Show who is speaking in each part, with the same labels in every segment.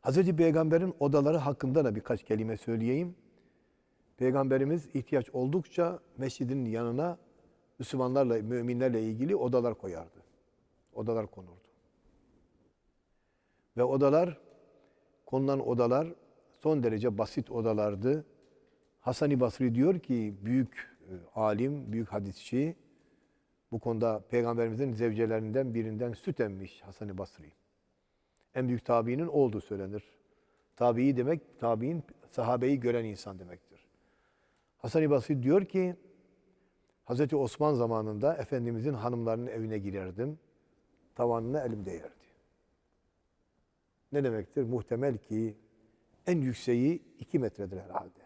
Speaker 1: Hazreti Peygamber'in odaları hakkında da birkaç kelime söyleyeyim. Peygamberimiz ihtiyaç oldukça mescidin yanına Müslümanlarla, müminlerle ilgili odalar koyardı. Odalar konurdu. Ve odalar, konulan odalar son derece basit odalardı. Hasan-ı Basri diyor ki büyük e, alim, büyük hadisçi bu konuda peygamberimizin zevcelerinden birinden süt emmiş Hasan-ı Basri. En büyük tabiinin olduğu söylenir. Tabii demek, tabiin sahabeyi gören insan demektir. Hasan-ı diyor ki, Hazreti Osman zamanında Efendimizin hanımlarının evine girerdim. Tavanına elim değerdi. Ne demektir? Muhtemel ki en yükseği iki metredir herhalde.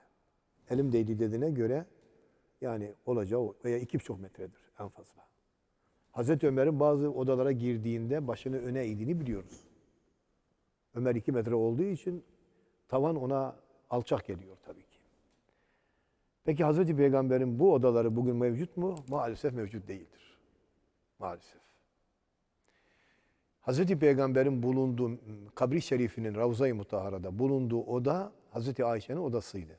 Speaker 1: Elim değdi dediğine göre yani olacağı veya iki buçuk metredir en fazla. Hazreti Ömer'in bazı odalara girdiğinde başını öne eğdiğini biliyoruz. Ömer iki metre olduğu için tavan ona alçak geliyor tabii ki. Peki Hazreti Peygamber'in bu odaları bugün mevcut mu? Maalesef mevcut değildir. Maalesef. Hazreti Peygamber'in bulunduğu kabri şerifinin Ravza-i Mutahara'da bulunduğu oda Hazreti Ayşe'nin odasıydı.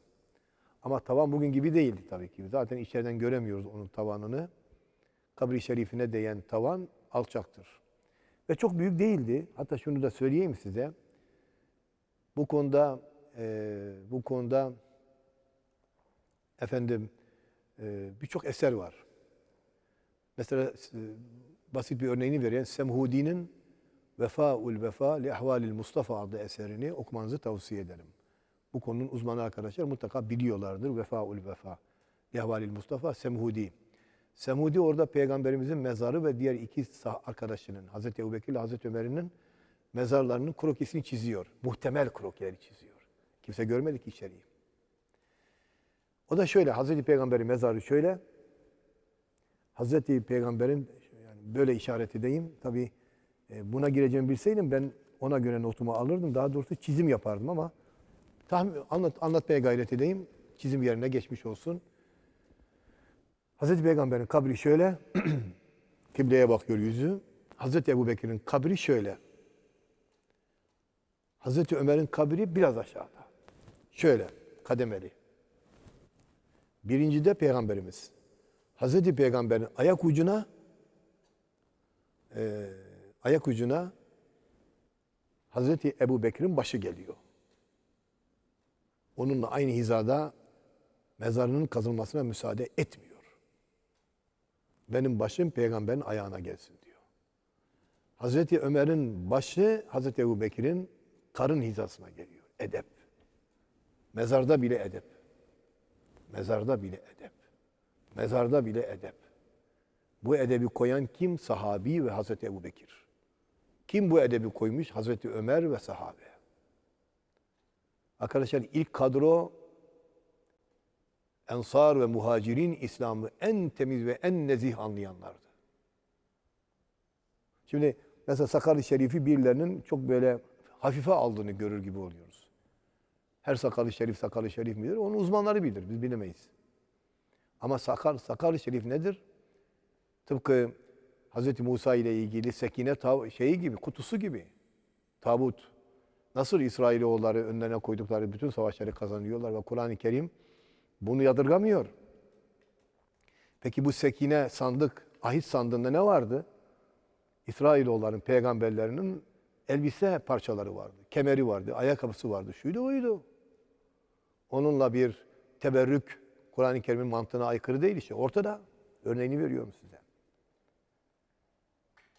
Speaker 1: Ama tavan bugün gibi değildi tabii ki. Zaten içeriden göremiyoruz onun tavanını. Kabri şerifine değen tavan alçaktır. Ve çok büyük değildi. Hatta şunu da söyleyeyim size. Bu konuda e, bu konuda efendim e, birçok eser var. Mesela e, basit bir örneğini veren Semhudi'nin Vefaul Vefa li Ahvalil Mustafa adlı eserini okumanızı tavsiye ederim. Bu konunun uzmanı arkadaşlar mutlaka biliyorlardır. Vefaul Vefa li Ahvalil Mustafa Semhudi. Semhudi orada peygamberimizin mezarı ve diğer iki arkadaşının Hazreti Ebubekir ile Hazreti Ömer'in mezarlarının krokisini çiziyor. Muhtemel krokileri çiziyor. Kimse görmedi ki içeriği. O da şöyle, Hazreti Peygamber'in mezarı şöyle. Hazreti Peygamber'in yani böyle işaret edeyim. Tabii e, buna gireceğimi bilseydim ben ona göre notumu alırdım. Daha doğrusu çizim yapardım ama tahmin, anlat, anlatmaya gayret edeyim. Çizim yerine geçmiş olsun. Hazreti Peygamber'in kabri şöyle. Kibleye bakıyor yüzü. Hazreti Ebubekir'in kabri şöyle. Hazreti Ömer'in kabri biraz aşağıda. Şöyle kademeli. Birinci de Peygamberimiz. Hazreti Peygamber'in ayak ucuna e, ayak ucuna Hazreti Ebu Bekir'in başı geliyor. Onunla aynı hizada mezarının kazılmasına müsaade etmiyor. Benim başım peygamberin ayağına gelsin diyor. Hazreti Ömer'in başı Hazreti Ebu Bekir'in karın hizasına geliyor. Edep. Mezarda bile edep. Mezarda bile edep. Mezarda bile edep. Bu edebi koyan kim? Sahabi ve Hazreti Ebu Bekir. Kim bu edebi koymuş? Hazreti Ömer ve sahabe. Arkadaşlar ilk kadro Ensar ve muhacirin İslam'ı en temiz ve en nezih anlayanlardı. Şimdi mesela Sakarya Şerif'i birilerinin çok böyle hafife aldığını görür gibi oluyoruz. Her Sakarya Şerif Sakarya Şerif midir? Onu uzmanları bilir, biz bilemeyiz. Ama Sakar, Sakarya Şerif nedir? Tıpkı Hz. Musa ile ilgili sekine şeyi gibi, kutusu gibi. Tabut. Nasıl İsrailoğulları önlerine koydukları bütün savaşları kazanıyorlar ve Kur'an-ı Kerim bunu yadırgamıyor. Peki bu sekine sandık, ahit sandığında ne vardı? İsrailoğulların peygamberlerinin elbise parçaları vardı. Kemeri vardı, ayakkabısı vardı, şuydu buydu. Onunla bir teberrük Kur'an-ı Kerim'in mantığına aykırı değil işte. Ortada. Örneğini veriyorum size.